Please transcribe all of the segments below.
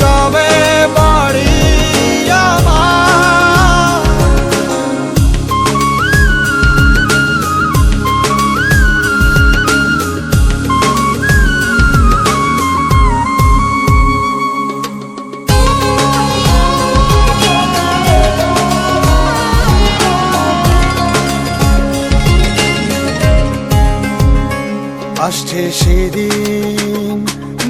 যাবে বাড়ি আসছে সেদিন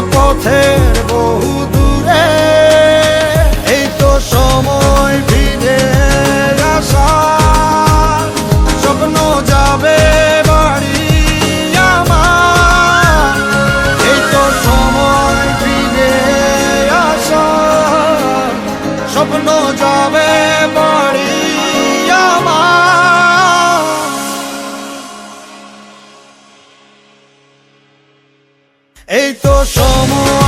পথের বহু দূরে। এই তো সময়